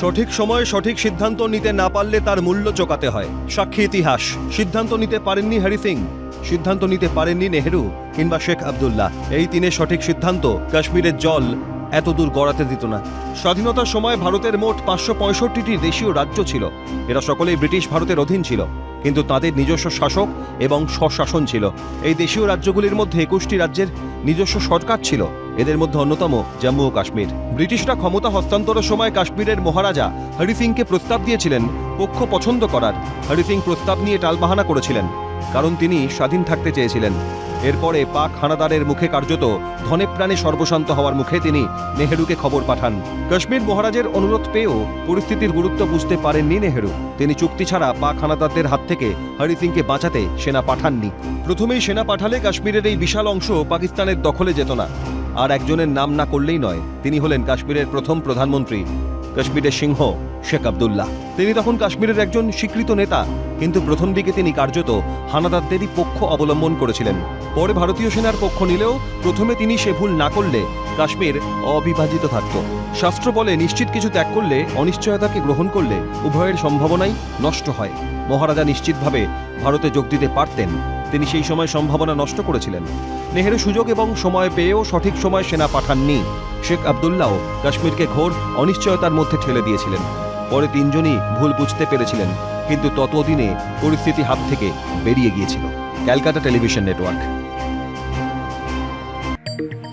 সঠিক সময়ে সঠিক সিদ্ধান্ত নিতে না পারলে তার মূল্য চোকাতে হয়। সাক্ষী ইতিহাস। সিদ্ধান্ত নিতে পারেননি হ্যারি সিং। সিদ্ধান্ত নিতে পারেননি নেহেরু কিংবা শেখ আবদুল্লাহ। এই তিনের সঠিক সিদ্ধান্ত কাশ্মীরের জল এত দূর গড়াতে দিত না। স্বাধীনতার সময় ভারতের মোট পাঁচশো পঁয়ষট্টিটি দেশীয় রাজ্য ছিল। এরা সকলেই ব্রিটিশ ভারতের অধীন ছিল। কিন্তু তাদের নিজস্ব শাসক এবং স্বশাসন ছিল। এই দেশীয় রাজ্যগুলির মধ্যে একুশটি রাজ্যের নিজস্ব সরকার ছিল। এদের মধ্যে অন্যতম জম্মু ও কাশ্মীর। ব্রিটিশরা ক্ষমতা হস্তান্তরের সময় কাশ্মীরের মহারাজা হরি সিংকে প্রস্তাব দিয়েছিলেন পক্ষ পছন্দ করার। হরি সিং প্রস্তাব নিয়ে টালবাহানা করেছিলেন, কারণ তিনি স্বাধীন থাকতে চেয়েছিলেন। এরপরে পাক হানাদারের মুখে কার্যত ধনে প্রাণে সর্বশান্ত হওয়ার মুখে তিনি নেহেরুকে খবর পাঠান। কাশ্মীর মহারাজের অনুরোধ পেয়েও পরিস্থিতির গুরুত্ব বুঝতে পারেননি নেহেরু। তিনি চুক্তি ছাড়া পাক হানাদারদের হাত থেকে হরি সিংকে বাঁচাতে সেনা পাঠাননি। প্রথমেই সেনা পাঠালে কাশ্মীরের এই বিশাল অংশ পাকিস্তানের দখলে যেত না। আর একজনের নাম না করলেই নয়, তিনি হলেন কাশ্মীরের প্রথম প্রধানমন্ত্রী কাশ্মীরের সিংহ শেখ আবদুল্লাহ। তিনি তখন কাশ্মীরের একজন স্বীকৃত নেতা, কিন্তু প্রথম দিকে তিনি কার্যত হানাদারদেরই পক্ষ অবলম্বন করেছিলেন। পরে ভারতীয় সেনার পক্ষ নিলেও প্রথমে তিনি সে ভুল না করলে কাশ্মীর অবিভাজিত থাকত। শাস্ত্র বলে, নিশ্চিত কিছু ত্যাগ করলে অনিশ্চয়তাকে গ্রহণ করলে উভয়ের সম্ভাবনাই নষ্ট হয়। মহারাজা নিশ্চিতভাবে ভারতে যোগ দিতে পারতেন। তিনি সেই সময় সম্ভাবনা নষ্ট করেছিলেন। নেহেরু সুযোগ এবং সময় পেয়েও সঠিক সময় সেনা পাঠাননি। শেখ আবদুল্লাহ কাশ্মীরকে ঘোর অনিশ্চয়তার মধ্যে ঠেলে দিয়েছিলেন। পরে তিনজনই ভুল বুঝতে পেরেছিলেন, কিন্তু ততদিনে পরিস্থিতি হাত থেকে বেরিয়ে গিয়েছিল। Calcutta television network. Thank you.